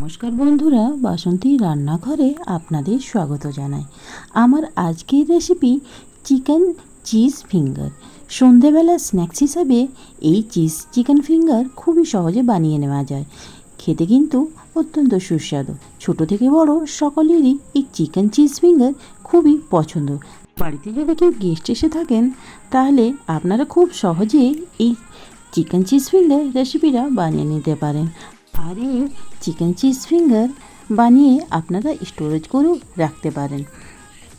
নমস্কার বন্ধুরা, বাসন্তী রান্নাঘরে আপনাদের স্বাগত জানাই। আমার আজকের রেসিপি চিকেন চিজ ফিঙ্গার সন্ধেবেলা স্ন্যাক্স হিসাবে এই চিজ চিকেন ফিঙ্গার খুবই সহজে বানিয়ে নেওয়া যায়। খেতে কিন্তু অত্যন্ত সুস্বাদু। ছোট থেকে বড় সকলেরই এই চিকেন চিজ ফিঙ্গার খুবই পছন্দ। বাড়িতে যদি কেউ গেস্ট এসে থাকেন, তাহলে আপনারা খুব সহজে এই চিকেন চিজ ফিঙ্গার রেসিপিটা বানিয়ে নিতে পারেন। আর এই চিকেন চিজ ফিঙ্গার বানিয়ে আপনারা স্টোরেজ করেও রাখতে পারেন।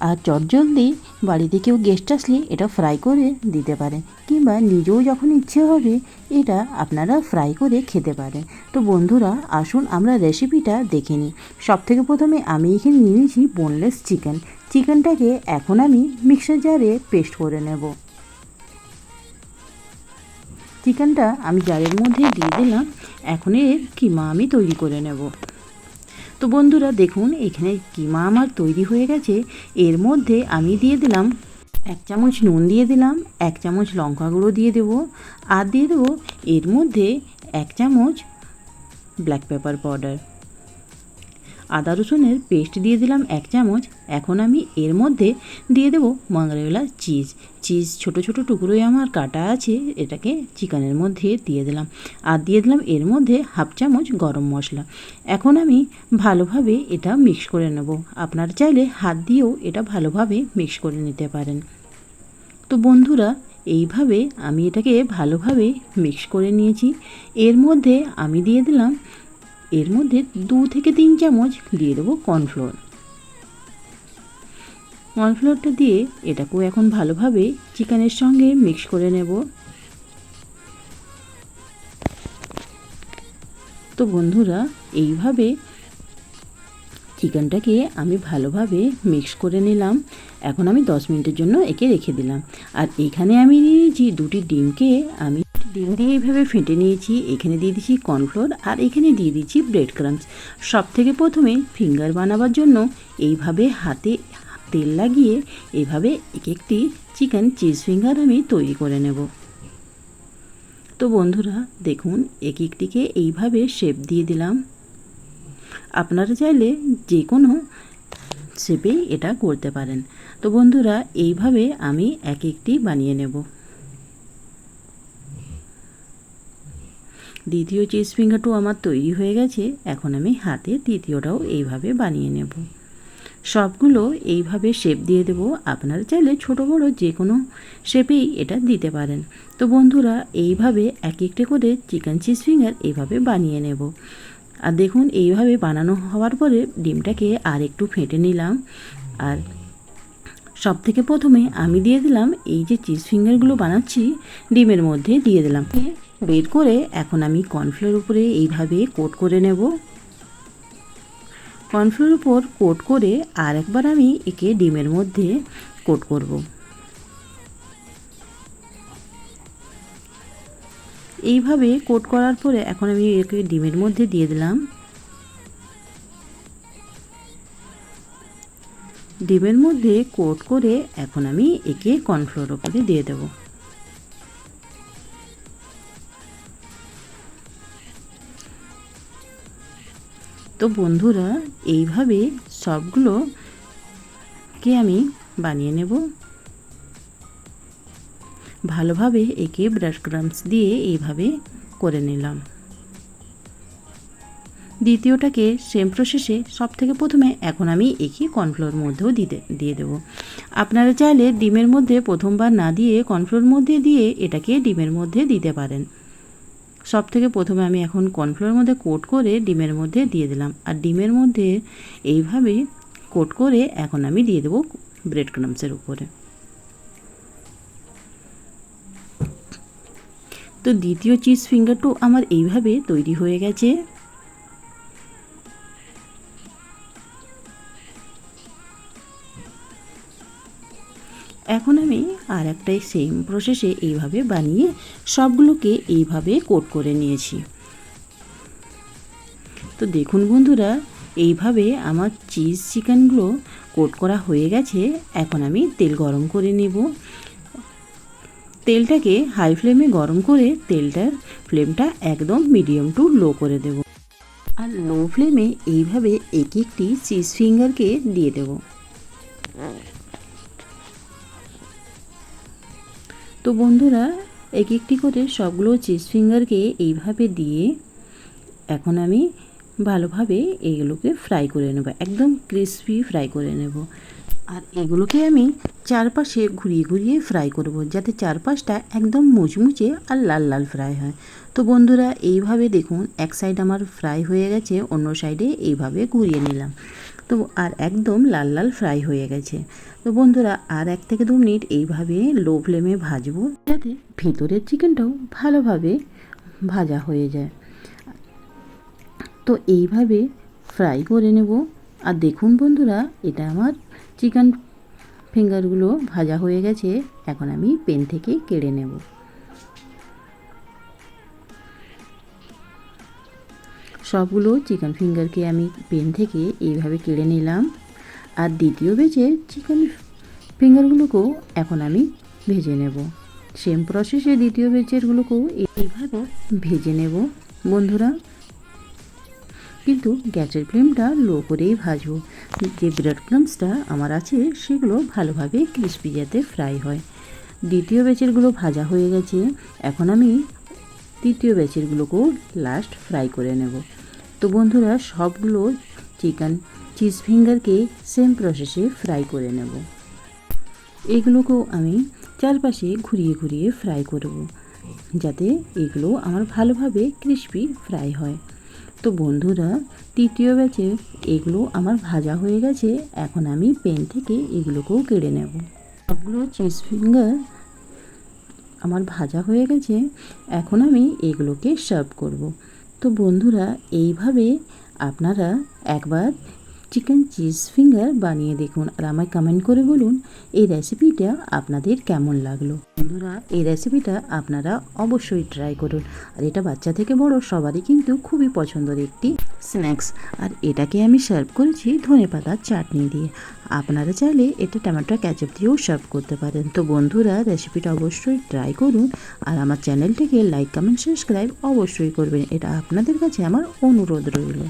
আর চটজলদি বাড়িতে কেউ গেস্ট আসলে এটা ফ্রাই করে দিতে পারেন, কিংবা নিজেও যখন ইচ্ছে হবে এটা আপনারা ফ্রাই করে খেতে পারেন। তো বন্ধুরা, আসুন আমরা রেসিপিটা দেখে নিই। সব থেকে প্রথমে আমি এখানে নিয়েছি বোনলেস চিকেন চিকেনটাকে এখন আমি মিক্সার জারে পেস্ট করে নেব। চিকেনটা আমি জারের মধ্যে দিয়ে দিলাম। এখন এর কিমা আমি তৈরি করে নেব। তো বন্ধুরা, দেখুন, এখানে কিমা আমার তৈরি হয়ে গেছে। এর মধ্যে আমি দিয়ে দিলাম এক চামচ নুন দিয়ে দিলাম, এক চামচ লঙ্কা গুঁড়ো দিয়ে দেবো, আর দিয়ে দেবো এর মধ্যে এক চামচ ব্ল্যাক পেপার পাউডার আদা রসুনের পেস্ট দিয়ে দিলাম এক চামচ। এখন আমি এর মধ্যে দিয়ে দেবো মাংরেলা চিজ। চিজ ছোট ছোট টুকরোই আমার কাটা আছে, এটাকে চিকেনের মধ্যে দিয়ে দিলাম। আর দিয়ে দিলাম এর মধ্যে হাফ চামচ গরম মশলা। এখন আমি ভালোভাবে এটা মিক্স করে নেব। আপনারা চাইলে হাত দিয়েও এটা ভালোভাবে মিক্স করে নিতে পারেন। তো বন্ধুরা, এইভাবে আমি এটাকে ভালোভাবে মিক্স করে নিয়েছি। এর মধ্যে আমি দিয়ে দিলাম এর মধ্যে দু থেকে তিন চামচ দিয়ে দেবো কর্নফ্লোর। কর্নফ্লোরটা দিয়ে এটাকেও এখন ভালোভাবে চিকেনের সঙ্গে মিক্স করে নেব। তো বন্ধুরা, এইভাবে চিকেনটাকে আমি ভালোভাবে মিক্স করে নিলাম। এখন আমি দশ মিনিটের জন্য একে রেখে দিলাম। আর এখানে আমি নিয়েছি দুটি ডিমকে, আমি ডিম দিয়ে এইভাবে ফেটে নিয়েছি। এখানে দিয়ে দিচ্ছি কর্নফ্লোর আর এখানে দিয়ে দিচ্ছি ব্রেড ক্রামস সব থেকে প্রথমে ফিঙ্গার বানাবার জন্য এইভাবে হাতে তেল লাগিয়ে এইভাবে এক একটি চিকেন চিজ ফিঙ্গার আমি তৈরি করে নেব। তো বন্ধুরা, দেখুন, এক একটিকে এইভাবে শেপ দিয়ে দিলাম। আপনারা চাইলে যে কোনো শেপেই এটা করতে পারেন। তো বন্ধুরা, এইভাবে আমি এক একটি বানিয়ে নেব। দ্বিতীয় চিজ ফিঙ্গারটাও আমার তৈরি হয়ে গেছে, এখন আমি হাতে তৃতীয়টাও এইভাবে বানিয়ে নেব। সবগুলো এইভাবে শেপ দিয়ে দেবো। আপনারা চাইলে ছোট বড় যে কোনো শেপেই এটা দিতে পারেন। তো বন্ধুরা, এইভাবে এক একটা করে চিকেন চিজ ফিঙ্গার এইভাবে বানিয়ে নেব। আর দেখুন, এইভাবে বানানো হওয়ার পরে ডিমটাকে আর একটু ফেটে নিলাম। আর সব থেকে প্রথমে আমি দিয়ে দিলাম, এই যে চিজ ফিঙ্গারগুলো বানাচ্ছি, ডিমের মধ্যে দিয়ে দিলাম। বের করে এখন আমি কর্নফ্লোর উপরে এইভাবে কোট করে নেব। কর্নফ্লোর উপর কোট করে আর একবার আমি একে ডিমের মধ্যে কোট করব। এইভাবে কোট করার পরে এখন আমি একে ডিমের মধ্যে দিয়ে দিলাম। ডিমের মধ্যে কোট করে এখন আমি একে কর্নফ্লোর উপরে দিয়ে দেবো। তো বন্ধুরা, এইভাবে সবগুলোকে আমি বানিয়ে নেব? ভালোভাবে একে ব্রাশ ক্রামস দিয়ে এইভাবে করে নিলাম। দ্বিতীয়টাকে সেম প্রসেসে সব থেকে প্রথমে এখন আমি একে কর্নফ্লোর মধ্যেও দিতে, দিয়ে দেবো। আপনারা চাইলে ডিমের মধ্যে প্রথমবার না দিয়ে কর্নফ্লোর মধ্যে দিয়ে এটাকে ডিমের মধ্যে দিতে পারেন। সব থেকে প্রথমে আমি এখন কর্নফ্লোরের মধ্যে কোট করে ডিমের মধ্যে দিয়ে দিলাম। আর ডিমের মধ্যে এইভাবে কোট করে এখন আমি দিয়ে দেবো ব্রেড ক্রামসের উপরে। তো দ্বিতীয় চিজ ফিঙ্গারটাও আমার এইভাবে তৈরি হয়ে গেছে। এখন আমি আর একটাই সেম প্রসেসে এইভাবে বানিয়ে সবগুলোকে এইভাবে কোট করে নিয়েছি। তো দেখুন বন্ধুরা, এইভাবে আমার চিজ চিকেনগুলো কোট করা হয়ে গেছে। এখন আমি তেল গরম করে নেব। তেলটাকে হাই ফ্লেমে গরম করে তেলটার ফ্লেমটা একদম মিডিয়াম টু লো করে দেব। আর লো ফ্লেমে এইভাবে এক একটি চিজ ফিঙ্গারকে দিয়ে দেব। তো বন্ধুরা এক একটি করে সবগুলো চিজ ফিঙ্গারকে এইভাবে দিয়ে এখন আমি ভালোভাবে এইগুলোকে ফ্রাই করে নেব, একদম ক্রিসপি ফ্রাই করে নেব। আর এগুলোকে আমি চারপাশে ঘুরিয়ে ঘুরিয়ে ফ্রাই করব, যাতে চারপাশটা একদম মুচমুচে আর লাল লাল ফ্রাই হয়। তো বন্ধুরা, এইভাবে দেখুন, এক সাইড আমার ফ্রাই হয়ে গেছে, অন্য সাইডে এইভাবে ঘুরিয়ে নিলাম। তো আর একদম লাল লাল ফ্রাই হয়ে গেছে। তো বন্ধুরা, আর এক থেকে দু মিনিট এইভাবে লো ফ্লেমে ভাজবো যাতে ভেতরের চিকেনটাও ভালোভাবে ভাজা হয়ে যায়। তো এইভাবে ফ্রাই করে নেব। আর দেখুন বন্ধুরা, এটা আমার চিকেন ফিঙ্গারগুলো ভাজা হয়ে গেছে। এখন আমি পেন থেকে কেড়ে নেব। সবগুলো চিকেন ফিঙ্গারকে আমি পেন থেকে এইভাবে কেড়ে নিলাম। আর দ্বিতীয় বেজে চিকেন ফিঙ্গারগুলোকেও এখন আমি ভেজে নেব। সেম প্রসেসে দ্বিতীয় বেচেরগুলোকেও এইভাবে ভেজে নেব। বন্ধুরা, কিন্তু গ্যাসের ফ্লেমটা লো করেই ভাজবো। যে ব্রেড ক্রামসটা আমার আছে, সেগুলো ভালোভাবে ক্রিস্পি যাতে ফ্রাই হয়। দ্বিতীয় ব্যাচেরগুলো ভাজা হয়ে গেছে। এখন আমি তৃতীয় ব্যাচেরগুলোকেও লাস্ট ফ্রাই করে নেব। তো বন্ধুরা, সবগুলো চিকেন চিজ ফিঙ্গারকে সেম প্রসেসে ফ্রাই করে নেব। এগুলোকেও আমি চারপাশে ঘুরিয়ে ঘুরিয়ে ফ্রাই করব, যাতে এগুলো আমার ভালোভাবে ক্রিস্পি ফ্রাই হয়। তো বন্ধুরা, তৃতীয় ব্যাচে এগুলো আমার ভাজা হয়ে গেছে, এখন আমি পেন থেকে এগুলোকেও কেড়ে নেব। সবগুলো চিজ ফিঙ্গার আমার ভাজা হয়ে গেছে, এখন আমি এগুলোকে সার্ভ করব। তো বন্ধুরা এইভাবে আপনারা একবার চিকেন চিজ ফিঙ্গার বানিয়ে দেখুন আর আমায় কমেন্ট করে বলুন এই রেসিপিটা আপনাদের কেমন লাগল। বন্ধুরা, এই রেসিপিটা আপনারা অবশ্যই ট্রাই করুন। আর এটা বাচ্চা থেকে বড়, সবারই কিন্তু খুবই পছন্দের একটি স্ন্যাক্স আর এটাকে আমি সার্ভ করেছি ধনে পাতার চাটনি দিয়ে। আপনারা চাইলে এটা টমেটো ক্যাচআপ দিয়েও সার্ভ করতে পারেন। তো বন্ধুরা রেসিপিটা অবশ্যই ট্রাই করুন। আর আমার চ্যানেলটিকে লাইক কমেন্ট সাবস্ক্রাইব অবশ্যই করবেন। এটা আপনাদের কাছে আমার অনুরোধ রইল।